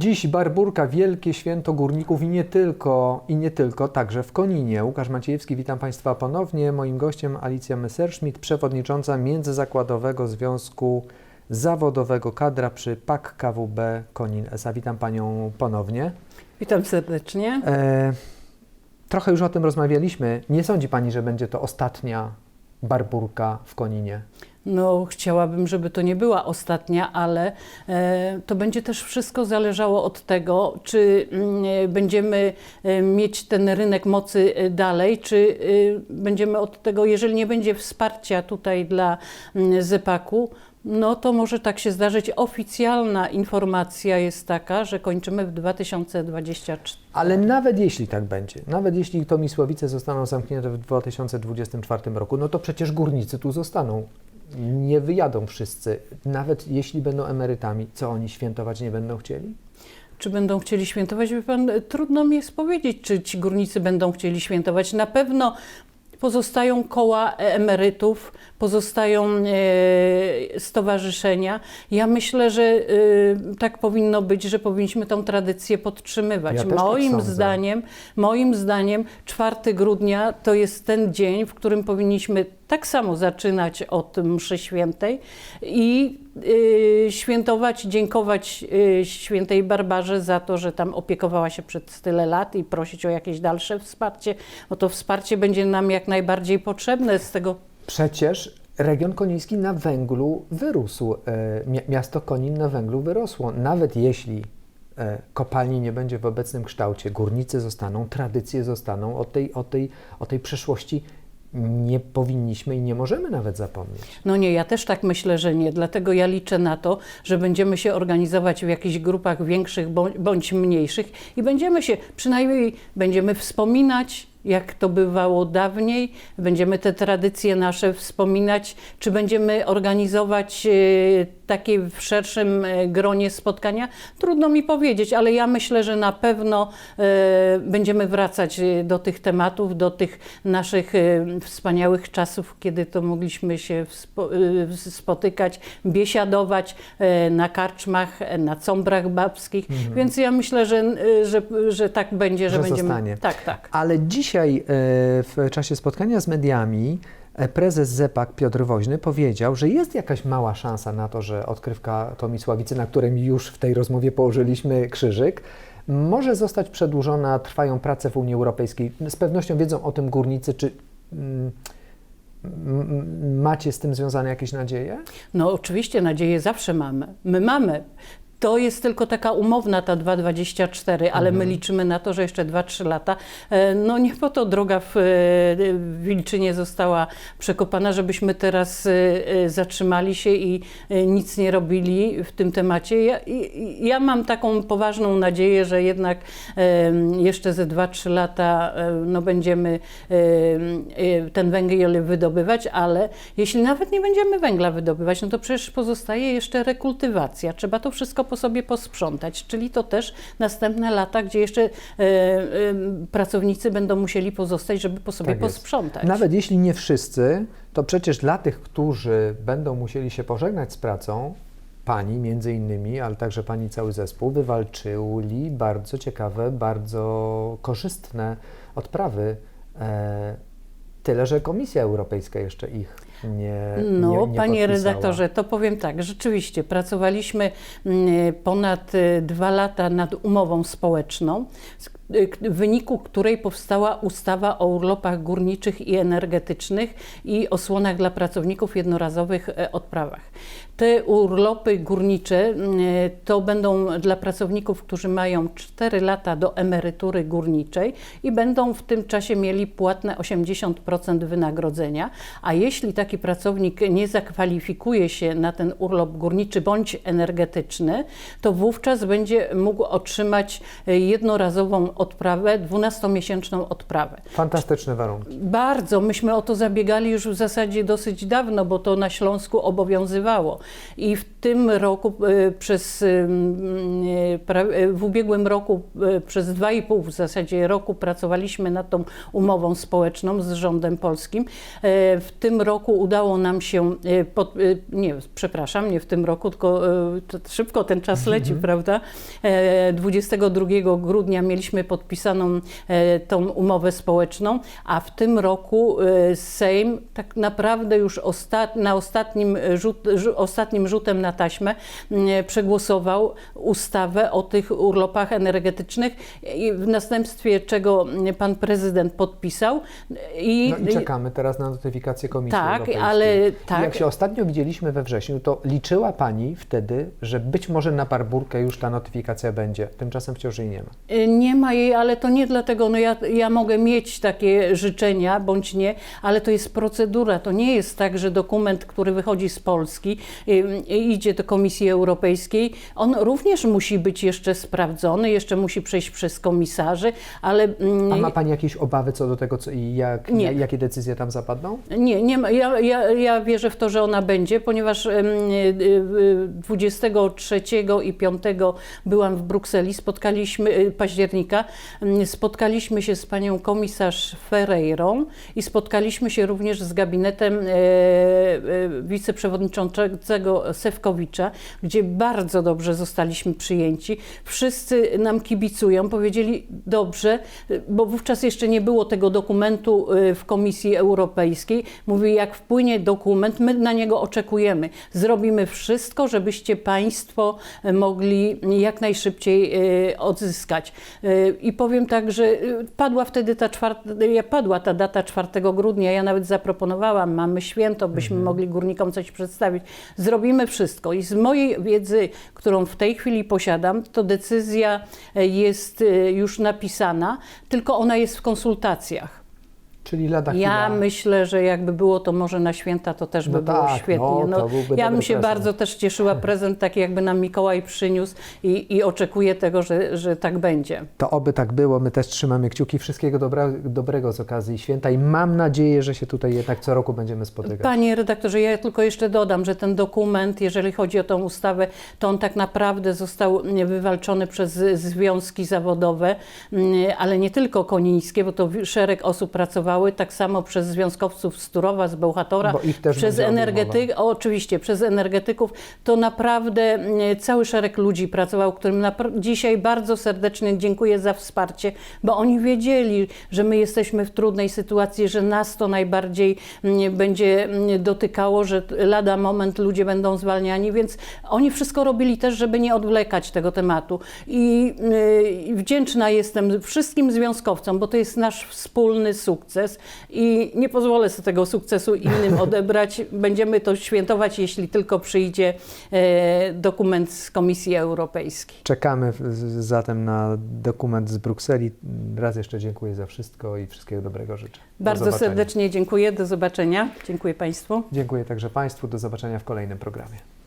Dziś Barburka, wielkie święto górników i nie tylko, i nie tylko, także w Koninie. Łukasz Maciejewski, witam Państwa ponownie. Moim gościem Alicja Messerschmidt, przewodnicząca Międzyzakładowego Związku Zawodowego Kadra przy PAK KWB Konin S.A. Witam Panią ponownie. Witam serdecznie. E, trochę już o tym rozmawialiśmy. Nie sądzi Pani, że będzie to ostatnia Barburka w Koninie? No, chciałabym, żeby to nie była ostatnia, ale e, to będzie też wszystko zależało od tego, czy mm, e, będziemy e, mieć ten rynek mocy dalej, czy będziemy od tego, jeżeli nie będzie wsparcia tutaj dla mm, ZEPAK-u, no to może tak się zdarzyć. Oficjalna informacja jest taka, że kończymy w 2024. Ale nawet jeśli tak będzie, nawet jeśli to Misłowice zostaną zamknięte w 2024 roku, no to przecież górnicy tu zostaną. Nie wyjadą wszyscy, nawet jeśli będą emerytami. Co oni świętować nie będą chcieli? Czy będą chcieli świętować? Wie pan, trudno mi jest powiedzieć, czy ci górnicy będą chcieli świętować. Na pewno pozostają koła emerytów, pozostają e, stowarzyszenia. Ja myślę, że e, tak powinno być, że powinniśmy tą tradycję podtrzymywać. Ja tak moim sądzę. zdaniem, moim zdaniem 4 grudnia to jest ten dzień, w którym powinniśmy tak samo zaczynać od mszy świętej i y, świętować, dziękować y, świętej Barbarze za to, że tam opiekowała się przez tyle lat i prosić o jakieś dalsze wsparcie, bo to wsparcie będzie nam jak najbardziej potrzebne z tego Przecież region koniński na węglu wyrósł. E, mi- Miasto Konin na węglu wyrosło. Nawet jeśli e, kopalni nie będzie w obecnym kształcie, górnicy zostaną, tradycje zostaną, o tej, o tej, o tej przeszłości nie powinniśmy i nie możemy nawet zapomnieć. No nie, ja też tak myślę, że nie. Dlatego ja liczę na to, że będziemy się organizować w jakichś grupach większych bądź, mniejszych i będziemy się, przynajmniej będziemy wspominać, jak to bywało dawniej, będziemy te tradycje nasze wspominać, czy będziemy organizować e, takie w szerszym e, gronie spotkania. Trudno mi powiedzieć, ale ja myślę, że na pewno e, będziemy wracać e, do tych tematów, do tych naszych wspaniałych czasów, kiedy to mogliśmy się spo, spotykać, biesiadować na karczmach, na cąbrach babskich. Więc ja myślę, że, że, że tak będzie, że, Że będziemy. zostanie. Tak, tak. Ale dzisiaj w czasie spotkania z mediami prezes ZEPAK Piotr Woźny powiedział, że jest jakaś mała szansa na to, że odkrywka Tomisławicy, na którym już w tej rozmowie położyliśmy krzyżyk, może zostać przedłużona. Trwają prace w Unii Europejskiej. Z pewnością wiedzą o tym górnicy. Czy mm, m- macie z tym związane jakieś nadzieje? No oczywiście nadzieję zawsze mamy. My mamy. To jest tylko taka umowna, ta 2,24, ale my liczymy na to, że jeszcze 2-3 lata. E, No nie po to droga w, e, Wilczynie została przekopana, żebyśmy teraz e, zatrzymali się i nic nie robili w tym temacie. Ja, ja mam taką poważną nadzieję, że jednak jeszcze ze 2-3 lata no, będziemy ten węgiel wydobywać, ale jeśli nawet nie będziemy węgla wydobywać, no to przecież pozostaje jeszcze rekultywacja. Trzeba to wszystko po sobie posprzątać, czyli to też następne lata, gdzie jeszcze e, e, pracownicy będą musieli pozostać, żeby po sobie Tak jest. posprzątać. Nawet jeśli nie wszyscy, to przecież dla tych, którzy będą musieli się pożegnać z pracą, pani między innymi, ale także pani cały zespół, wywalczyli bardzo ciekawe, bardzo korzystne odprawy. E, tyle, że Komisja Europejska jeszcze ich nie No, nie, nie panie redaktorze, to powiem tak, rzeczywiście pracowaliśmy mm, ponad y, dwa lata nad umową społeczną, y, w wyniku której powstała ustawa o urlopach górniczych i energetycznych i osłonach dla pracowników jednorazowych e, odprawach. Te urlopy górnicze mm, to będą dla pracowników, którzy mają 4 lata do emerytury górniczej i będą w tym czasie mieli płatne 80% wynagrodzenia, a jeśli taki pracownik nie zakwalifikuje się na ten urlop górniczy bądź energetyczny, to wówczas będzie mógł otrzymać e, jednorazową odprawę, 12-miesięczną odprawę. Fantastyczne warunki. Bardzo. Myśmy o to zabiegali już w zasadzie dosyć dawno, bo to na Śląsku obowiązywało. I w tym roku, e, przez, e, w ubiegłym roku, przez dwa i pół w zasadzie roku pracowaliśmy nad tą umową społeczną z rządem polskim. W tym roku udało nam się, e, pod, e, nie, przepraszam, nie w tym roku, tylko e, szybko ten czas leci, prawda? E, 22 grudnia mieliśmy podpisaną tą umowę społeczną, a w tym roku Sejm tak naprawdę już ostat, na ostatnim, rzut, rzu, ostatnim rzutem na taśmę przegłosował ustawę o tych urlopach energetycznych, i w następstwie czego pan prezydent podpisał. I, No i czekamy teraz na notyfikację Komisji Tak, Europejskiej. ale I tak. Jak się ostatnio widzieliśmy we wrześniu, to liczyła Pani wtedy, że być może na barburkę już ta notyfikacja będzie. Tymczasem wciąż jej nie ma. Y, Nie ma jej, ale to nie dlatego, no ja, ja mogę mieć takie życzenia bądź nie, ale to jest procedura. To nie jest tak, że dokument, który wychodzi z Polski, y, y, idzie do Komisji Europejskiej, on również musi być jeszcze sprawdzony, jeszcze musi przejść przez komisarzy, ale mm, A ma Pani jakieś obawy co do tego, co, i jak, Nie. ja- jakie decyzje tam zapadną? Nie, nie ma, ja, ja, ja wierzę w to, że ona będzie, ponieważ em, y, y, 23 i 5 byłam w Brukseli, spotkaliśmy, y, października, spotkaliśmy się z panią komisarz Ferreirą i spotkaliśmy się również z gabinetem e, e, wiceprzewodniczącego Sewkowicza, gdzie bardzo dobrze zostaliśmy przyjęci. Wszyscy nam kibicują, powiedzieli dobrze, bo wówczas jeszcze nie było tego dokumentu w Komisji Europejskiej. Mówi, jak wpłynie dokument, my na niego oczekujemy. Zrobimy wszystko, żebyście Państwo y, mogli jak najszybciej y, odzyskać. Y, I powiem tak, że padła wtedy ta czwarta, padła ta data 4 grudnia, ja nawet zaproponowałam, mamy święto, byśmy mogli górnikom coś przedstawić. Zrobimy wszystko i z mojej wiedzy, którą w tej chwili posiadam, to decyzja e, jest e, już napisana, tylko ona jest w konsultacjach. Czyli lada Ja chwila. myślę, że jakby było to może na święta, to też by No było tak, świetnie. no, to byłby ja dobry bym się prezent. bardzo też cieszyła, prezent taki jakby nam Mikołaj przyniósł i, i oczekuję tego, że, że tak będzie. To oby tak było. My też trzymamy kciuki. Wszystkiego dobra, dobrego z okazji święta i mam nadzieję, że się tutaj jednak co roku będziemy spotykać. Panie redaktorze, ja tylko jeszcze dodam, że ten dokument, jeżeli chodzi o tą ustawę, to on tak naprawdę został mm, wywalczony przez związki zawodowe, mm, ale nie tylko konińskie, bo to wi- szereg osób tak samo przez związkowców z Turowa, z Bełchatora, przez będzie energetyk, oczywiście, przez energetyków, to naprawdę mm, cały szereg ludzi pracował, którym dzisiaj bardzo serdecznie dziękuję za wsparcie, bo oni wiedzieli, że my jesteśmy w trudnej sytuacji, że nas to najbardziej będzie dotykało, że lada moment ludzie będą zwalniani, więc oni wszystko robili też, żeby nie odwlekać tego tematu. I y, wdzięczna jestem wszystkim związkowcom, bo to jest nasz wspólny sukces i nie pozwolę sobie tego sukcesu innym odebrać. Będziemy to świętować, jeśli tylko przyjdzie e, dokument z Komisji Europejskiej. Czekamy zatem na dokument z Brukseli. Raz jeszcze dziękuję za wszystko i wszystkiego dobrego życzę. Bardzo serdecznie dziękuję. Do zobaczenia. Dziękuję Państwu. Dziękuję także Państwu. Do zobaczenia w kolejnym programie.